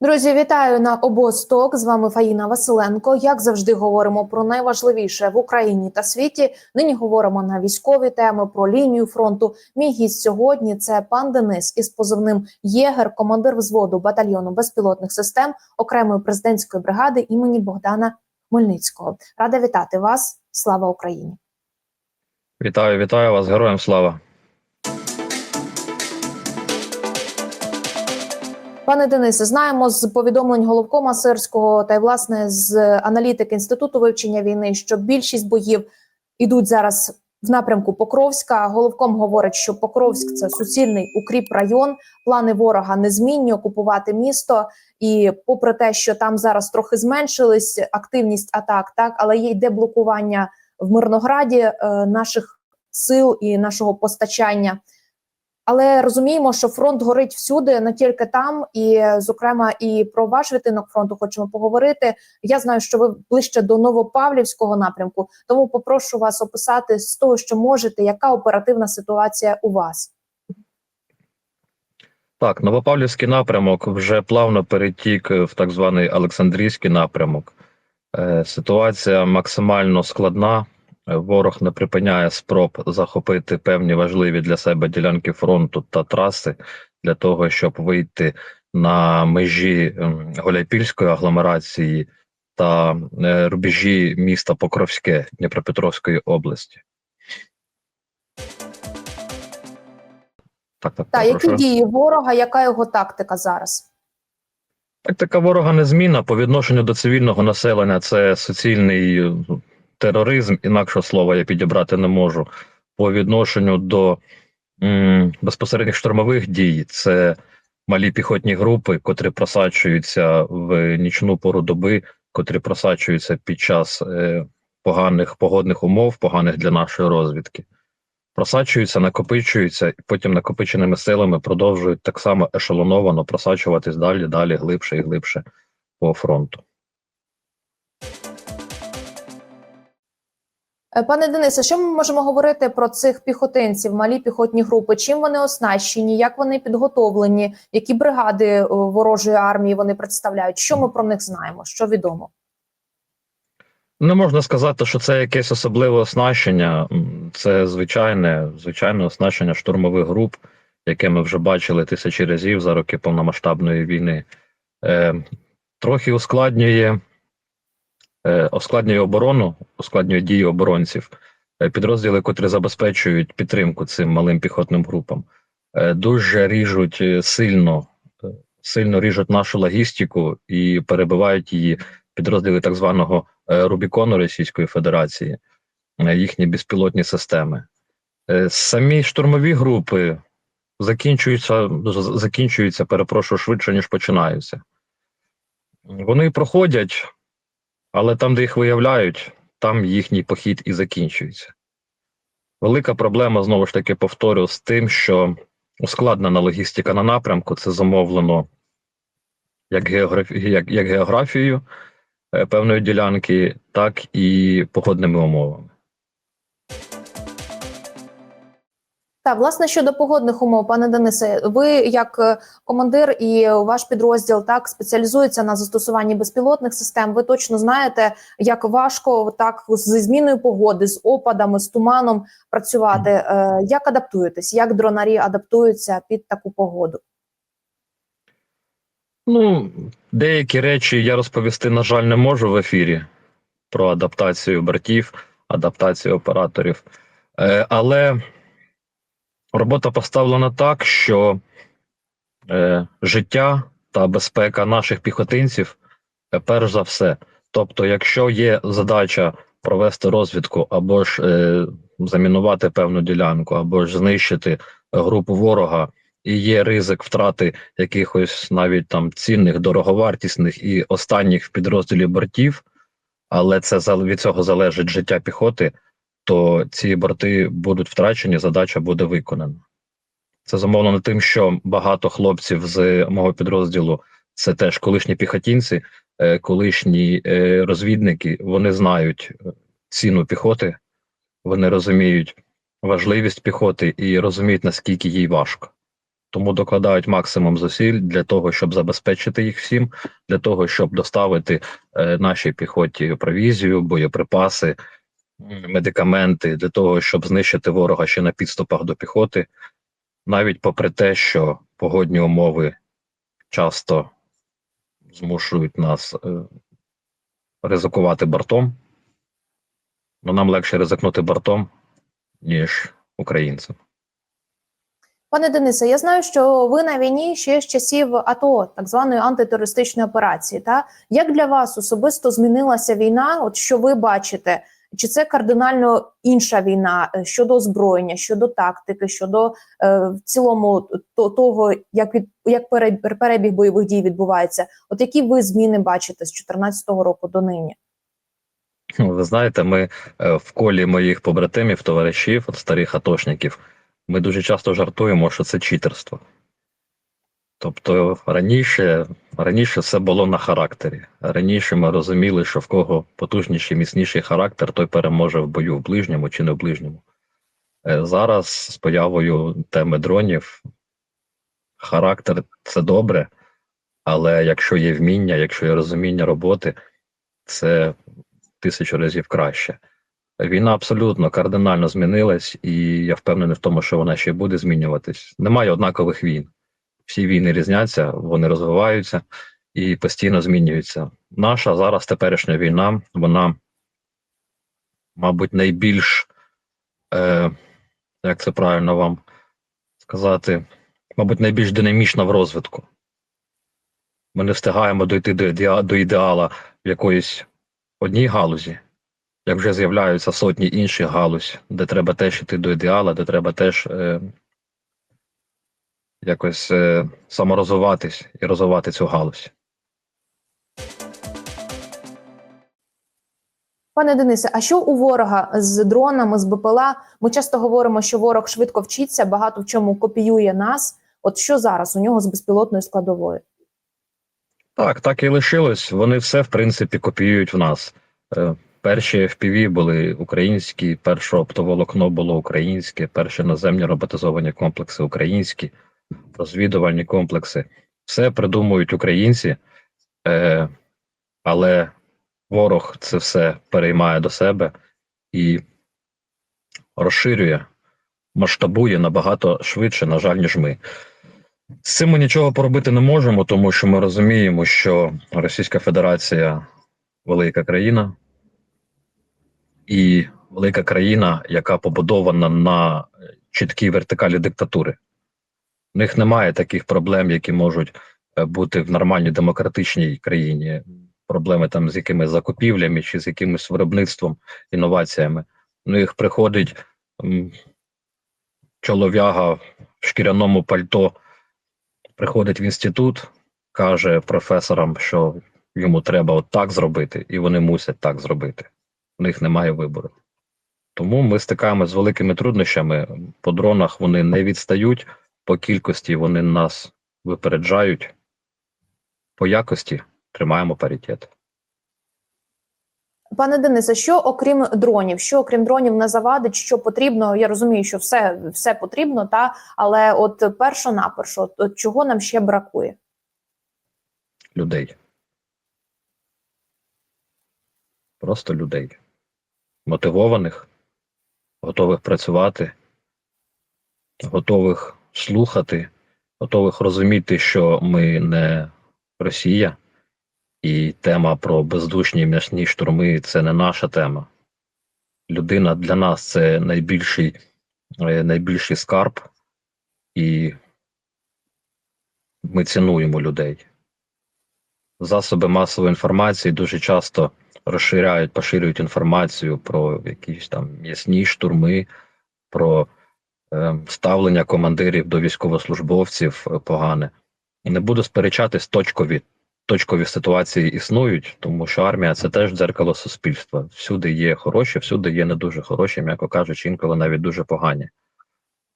Друзі, вітаю на обосток. З вами Фаїна Василенко. Як завжди, говоримо про найважливіше в Україні та світі. Нині говоримо на військові теми про лінію фронту. Мій гість сьогодні це пан Денис із позивним Єгер, командир взводу батальйону безпілотних систем окремої президентської бригади імені Богдана Хмельницького. Рада вітати вас. Слава Україні! Вітаю, вітаю вас, героям слава. Пане Денисе, знаємо з повідомлень головкома Сирського та й власне з аналітики інституту вивчення війни, що більшість боїв ідуть зараз в напрямку Покровська. Головком говорить, що Покровськ це суцільний укріп район. Плани ворога незмінні окупувати місто. І попри те, що там зараз трохи зменшились активність атак, так але є йде блокування в Мирнограді е, наших сил і нашого постачання. Але розуміємо, що фронт горить всюди, не тільки там, і зокрема, і про ваш відтинок фронту хочемо поговорити. Я знаю, що ви ближче до Новопавлівського напрямку, тому попрошу вас описати з того, що можете, яка оперативна ситуація у вас. Так, Новопавлівський напрямок вже плавно перетік в так званий Олександрійський напрямок. Е, Ситуація максимально складна. Ворог не припиняє спроб захопити певні важливі для себе ділянки фронту та траси для того, щоб вийти на межі ем, Голяйпільської агломерації та е, рубежі міста Покровське Дніпропетровської області. Так, так, Та які дії ворога, яка його тактика зараз? Тактика ворога незмінна по відношенню до цивільного населення. Це суцільний тероризм, інакшого слова я підібрати не можу. По відношенню до м, безпосередніх штурмових дій, це малі піхотні групи, котрі просачуються в нічну пору доби, котрі просачуються під час е, поганих погодних умов, поганих для нашої розвідки. Просачуються, накопичуються, і потім накопиченими силами продовжують так само ешелоновано просачуватись далі, далі, глибше і глибше по фронту. Пане Денисе, що ми можемо говорити про цих піхотинців, малі піхотні групи? Чим вони оснащені? Як вони підготовлені? Які бригади е, ворожої армії вони представляють? Що ми про них знаємо? Що відомо? Не можна сказати, що це якесь особливе оснащення. Це звичайне, звичайне оснащення штурмових груп, яке ми вже бачили тисячі разів за роки повномасштабної війни. Е, трохи ускладнює, е, ускладнює оборону, ускладнює дії оборонців. Е, підрозділи, котрі забезпечують підтримку цим малим піхотним групам, е, дуже ріжуть сильно, сильно ріжуть нашу логістику і перебивають її підрозділи так званого Рубікону Російської Федерації, їхні безпілотні системи. Самі штурмові групи закінчуються, закінчуються, перепрошую, швидше, ніж починаються. Вони проходять, але там, де їх виявляють, там їхній похід і закінчується. Велика проблема, знову ж таки, повторю, з тим, що ускладнена логістика на напрямку це замовлено як, географі... як, як географією е, певної ділянки, так і погодними умовами. Та власне щодо погодних умов, пане Денисе, ви як е, командир і ваш підрозділ так спеціалізується на застосуванні безпілотних систем. Ви точно знаєте, як важко так зі зміною погоди, з опадами, з туманом працювати. Е, Як адаптуєтесь? Як дронарі адаптуються під таку погоду? Ну, деякі речі я розповісти, на жаль, не можу в ефірі про адаптацію бортів, адаптацію операторів. Е, але робота поставлена так, що е, життя та безпека наших піхотинців е, перш за все. Тобто, якщо є задача провести розвідку або ж е, замінувати певну ділянку, або ж знищити групу ворога, і є ризик втрати якихось навіть там цінних, дороговартісних і останніх в підрозділі бортів, але це від цього залежить життя піхоти, то ці борти будуть втрачені, задача буде виконана. Це замовлено тим, що багато хлопців з мого підрозділу це теж колишні піхотінці, е, колишні е, розвідники. Вони знають е, ціну піхоти, вони розуміють важливість піхоти і розуміють, наскільки їй важко. тому докладають максимум зусиль для того, щоб забезпечити їх всім, для того, щоб доставити нашій піхоті провізію, боєприпаси, медикаменти, для того, щоб знищити ворога ще на підступах до піхоти, навіть попри те, що погодні умови часто змушують нас е, ризикувати бортом. Ну, нам легше ризикнути бортом, ніж українцям. Пане Денисе, я знаю, що ви на війні ще з часів АТО, так званої антитерористичної операції. Та як для вас особисто змінилася війна? От що ви бачите? Чи це кардинально інша війна е, щодо озброєння, щодо тактики, щодо е, в цілому то, того, як від як пере- перебіг бойових дій відбувається? От які ви зміни бачите з 2014 року до нині? Ну, Ви знаєте, ми е, в колі моїх побратимів, товаришів, старих атошників, ми дуже часто жартуємо, що це читерство. Тобто раніше, раніше все було на характері. Раніше ми розуміли, що в кого потужніший, міцніший характер, той переможе в бою в ближньому чи не в ближньому. Е, Зараз з появою теми дронів характер це добре, але якщо є вміння, якщо є розуміння роботи, це тисячу разів краще. Війна абсолютно кардинально змінилась, і я впевнений в тому, що вона ще буде змінюватись. Немає однакових війн. Всі війни різняться, вони розвиваються і постійно змінюються. Наша зараз теперішня війна, вона, мабуть, найбільш, е, як це правильно вам сказати, мабуть, найбільш динамічна в розвитку. Ми не встигаємо дойти до, до ідеала в якоїсь одній галузі, як вже з'являються сотні інших галузь, де треба теж йти до ідеала, де треба теж е, якось е, саморозвиватись і розвивати цю галузь. Пане Денисе, а що у ворога з дронами, з БПЛА? Ми часто говоримо, що ворог швидко вчиться, багато в чому копіює нас. От що зараз у нього з безпілотною складовою? Так, так і лишилось. Вони все, в принципі, копіюють в нас. Е, Перші FPV були українські, перше оптоволокно було українське, перші наземні роботизовані комплекси українські, розвідувальні комплекси. Все придумують українці, е, але ворог це все переймає до себе і розширює, масштабує набагато швидше, на жаль, ніж ми. З цим ми нічого поробити не можемо, тому що ми розуміємо, що Російська Федерація велика країна, і велика країна, яка побудована на чіткій вертикалі диктатури. В них немає таких проблем, які можуть е, бути в нормальній демократичній країні. Проблеми там з якимись закупівлями чи з якимось виробництвом, інноваціями. У них приходить чолов'яга в шкіряному пальто приходить в інститут, каже професорам, що йому треба от так зробити, і вони мусять так зробити. У них немає вибору. Тому ми стикаємося з великими труднощами. По дронах вони не відстають, по кількості вони нас випереджають, по якості тримаємо паритет. Пане Денисе, що окрім дронів, що окрім дронів не завадить, що потрібно? Я розумію, що все, все потрібно, та але от першо напершо, от, от чого нам ще бракує? людей. Просто людей. Мотивованих, готових працювати, готових слухати, готових розуміти, що ми не Росія, і тема про бездушні м'ясні штурми це не наша тема. Людина для нас це найбільший, е, найбільший скарб, і ми цінуємо людей засоби масової інформації дуже часто розширяють, поширюють інформацію про якісь там м'ясні штурми, про ставлення командирів до військовослужбовців е, погане. Не буду сперечатись, точкові, точкові ситуації існують, тому що армія це теж дзеркало суспільства. Всюди є хороші, всюди є не дуже хороші, м'яко кажучи, інколи навіть дуже погані.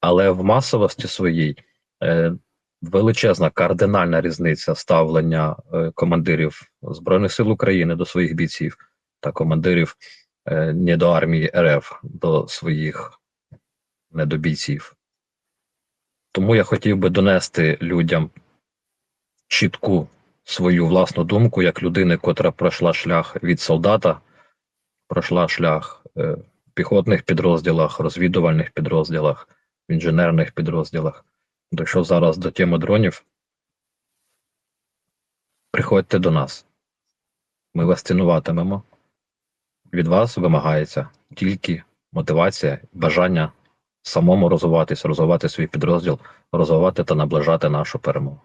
Але в масовості своїй е, величезна кардинальна різниця ставлення е, командирів Збройних сил України до своїх бійців та командирів е, не до армії РФ до своїх недобійців. Тому я хотів би донести людям чітку свою власну думку, як людини, котра пройшла шлях від солдата, пройшла шлях е, в піхотних підрозділах, розвідувальних підрозділах, в інженерних підрозділах. Дійшов зараз до теми дронів. Приходьте до нас. Ми вас цінуватимемо. Від вас вимагається тільки мотивація, бажання самому розвиватись, розвивати свій підрозділ, розвивати та наближати нашу перемогу.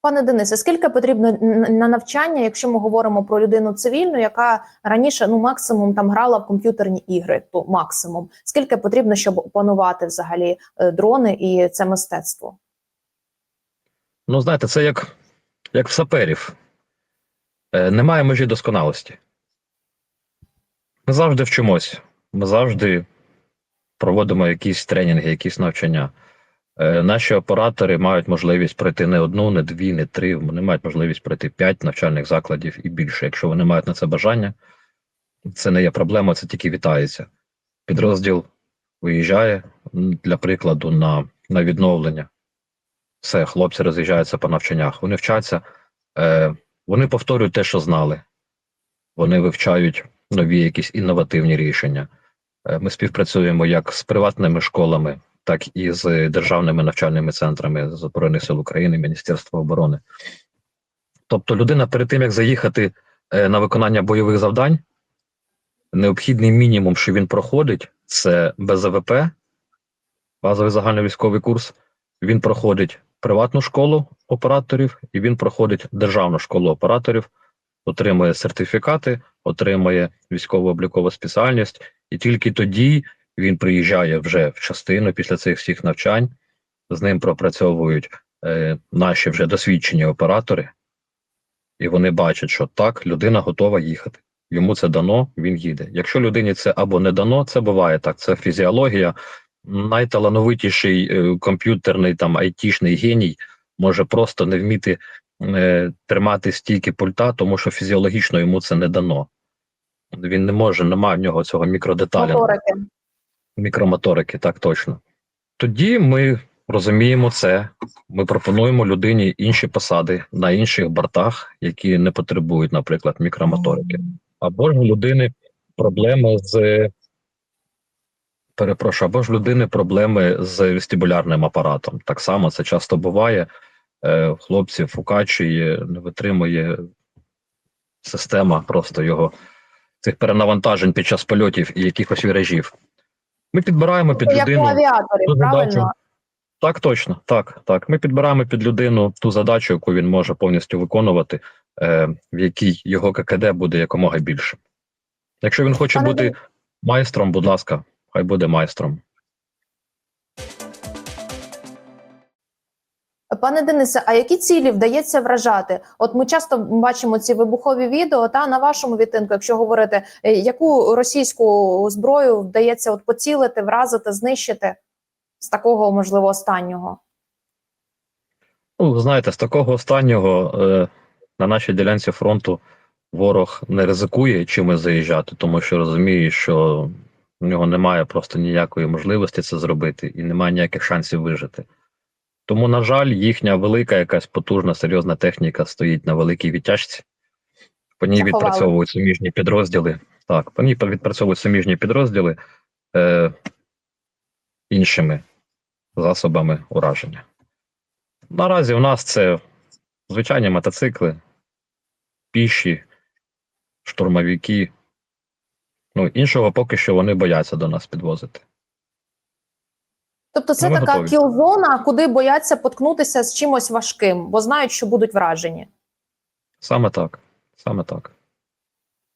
Пане Денисе, скільки потрібно на навчання, якщо ми говоримо про людину цивільну, яка раніше ну максимум там грала в комп'ютерні ігри, то максимум скільки потрібно, щоб опанувати взагалі е, дрони і це мистецтво? Ну, знаєте, це як, як в саперів. Е, немає межі досконалості. Ми завжди вчимось. Ми завжди проводимо якісь тренінги, якісь навчання. Е, наші оператори мають можливість пройти не одну, не дві, не три. Вони мають можливість пройти п'ять навчальних закладів і більше. Якщо вони мають на це бажання, це не є проблема, це тільки вітається. Підрозділ виїжджає, для прикладу, на, на відновлення. Все, хлопці роз'їжджаються по навчаннях. Вони вчаться, е, вони повторюють те, що знали. Вони вивчають нові якісь інновативні рішення. Е, Ми співпрацюємо як з приватними школами, так і з державними навчальними центрами Збройних сил України, Міністерства оборони. Тобто, людина перед тим, як заїхати е, на виконання бойових завдань, необхідний мінімум, що він проходить, це БЗВП, базовий загальновійськовий курс. Він проходить приватну школу операторів і він проходить державну школу операторів, отримує сертифікати, отримує військово-облікову спеціальність, і тільки тоді він приїжджає вже в частину після цих всіх навчань. З ним пропрацьовують е, наші вже досвідчені оператори, і вони бачать, що так, людина готова їхати. Йому це дано, він їде. Якщо людині це або не дано, це буває так. Це фізіологія. Найталановитіший е, комп'ютерний там айтішний геній може просто не вміти е, тримати стійки пульта, тому що фізіологічно йому це не дано. Він не може, немає в нього цього мікродеталі, Моторики. мікромоторики, так точно. Тоді ми розуміємо це. Ми пропонуємо людині інші посади на інших бортах, які не потребують, наприклад, мікромоторики. Або ж у людини проблеми з перепрошую, або ж в людини проблеми з вестибулярним апаратом. Так само це часто буває. Е, Хлопців укачує, не витримує система просто його цих перенавантажень під час польотів і якихось віражів. Ми підбираємо під Як людину. авіаторів, ту задачу. правильно? Так, точно, так, так. Ми підбираємо під людину ту задачу, яку він може повністю виконувати, е, в якій його ККД буде якомога більше. Якщо він хоче Пане бути майстром, будь ласка, хай буде майстром. Пане Денисе, а які цілі вдається вражати? От ми часто бачимо ці вибухові відео. Та на вашому відтинку, якщо говорити, е, яку російську зброю вдається от поцілити, вразити, знищити з такого можливо останнього? Ну, знаєте, з такого останнього е, на нашій ділянці фронту ворог не ризикує чимось заїжджати, тому що розуміє, що в нього немає просто ніякої можливості це зробити і немає ніяких шансів вижити. Тому, на жаль, їхня велика якась потужна, серйозна техніка стоїть на великій відтяжці. По ній Заховали. відпрацьовують суміжні підрозділи. Так, по ній відпрацьовують суміжні підрозділи е, іншими засобами ураження. Наразі у нас це звичайні мотоцикли, піші, штурмовики. Ну, іншого поки що вони бояться до нас підвозити. Тобто, це ми така готові. кілзона, куди бояться поткнутися з чимось важким, бо знають, що будуть вражені. Саме так. Саме так.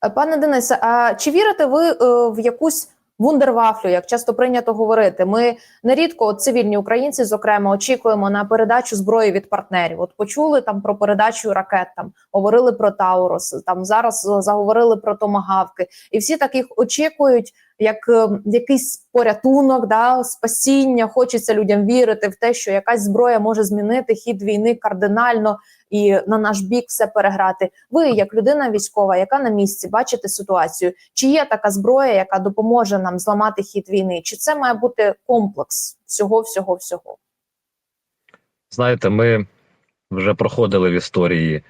Е, Пане Денисе, а чи вірите ви е, в якусь вундервафлю, як часто прийнято говорити? Ми нерідко, от цивільні українці, зокрема, очікуємо на передачу зброї від партнерів. От почули там про передачу ракет, там говорили про Таурус, там зараз е, заговорили про томагавки, і всі таких очікують як е, якийсь порятунок, да, спасіння. Хочеться людям вірити в те, що якась зброя може змінити хід війни кардинально і на наш бік все переграти. Ви, як людина військова, яка на місці бачите ситуацію, чи є така зброя, яка допоможе нам зламати хід війни? Чи це має бути комплекс всього, всього, всього? Знаєте, ми вже проходили в історії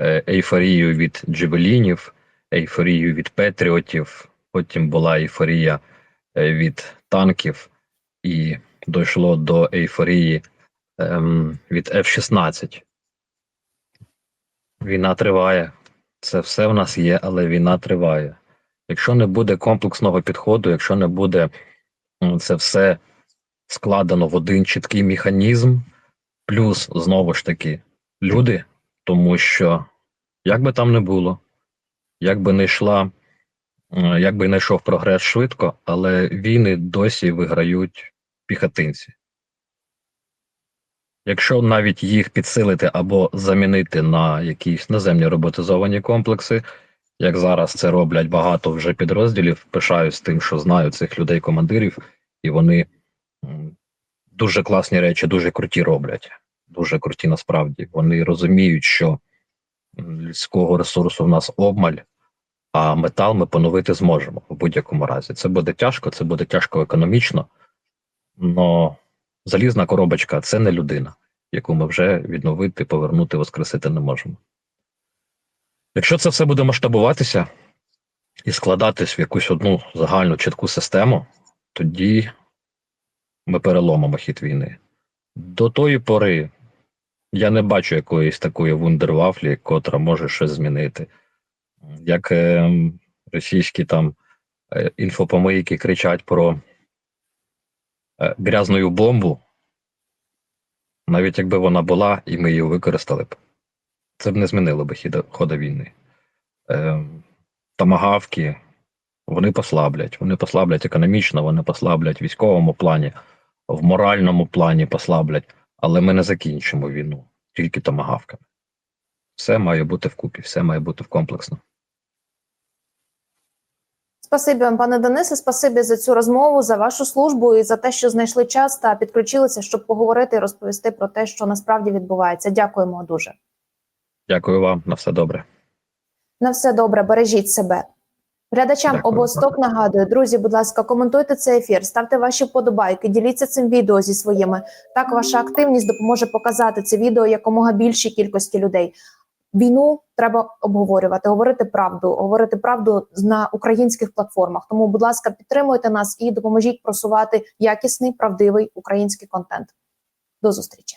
е, ейфорію від джевелінів, ейфорію від петріотів, потім була ейфорія е, від танків, і дійшло до ейфорії ем, від F-16. Війна триває. Це все в нас є, але війна триває. Якщо не буде комплексного підходу, якщо не буде це все складено в один чіткий механізм, плюс знову ж таки люди, тому що як би там не було, як би не йшла, е, як би прогрес швидко, але війни досі виграють піхотинці. Якщо навіть їх підсилити або замінити на якісь наземні роботизовані комплекси, як зараз це роблять багато вже підрозділів, пишаюсь тим, що знаю цих людей-командирів, і вони дуже класні речі, дуже круті роблять. Дуже круті насправді. Вони розуміють, що людського ресурсу в нас обмаль, а метал ми поновити зможемо в будь-якому разі. Це буде тяжко, це буде тяжко економічно, але залізна коробочка це не людина, яку ми вже відновити, повернути, воскресити не можемо. Якщо це все буде масштабуватися і складатись в якусь одну загальну чітку систему, тоді ми переломимо хід війни. До тої пори я не бачу якоїсь такої вундервафлі, котра може щось змінити. Як е, російські там е, інфопомийки кричать про е, грязну бомбу, навіть якби вона була і ми її використали б, це б не змінило б хода війни. Е, тамагавки вони послаблять. Вони послаблять економічно, вони послаблять в військовому плані, в моральному плані послаблять, але ми не закінчимо війну тільки томагавками. Все має бути вкупі, все має бути комплексно. Спасибі вам, пане Денисе. Спасибі за цю розмову, за вашу службу і за те, що знайшли час та підключилися, щоб поговорити і розповісти про те, що насправді відбувається. Дякуємо дуже. Дякую вам, на все добре. На все добре, бережіть себе. Глядачам обосток нагадую, друзі, будь ласка, коментуйте цей ефір, ставте ваші вподобайки, діліться цим відео зі своїми. Так ваша активність допоможе показати це відео якомога більшій кількості людей. Війну треба обговорювати, говорити правду, говорити правду на українських платформах. Тому, будь ласка, підтримуйте нас і допоможіть просувати якісний правдивий український контент. До зустрічі.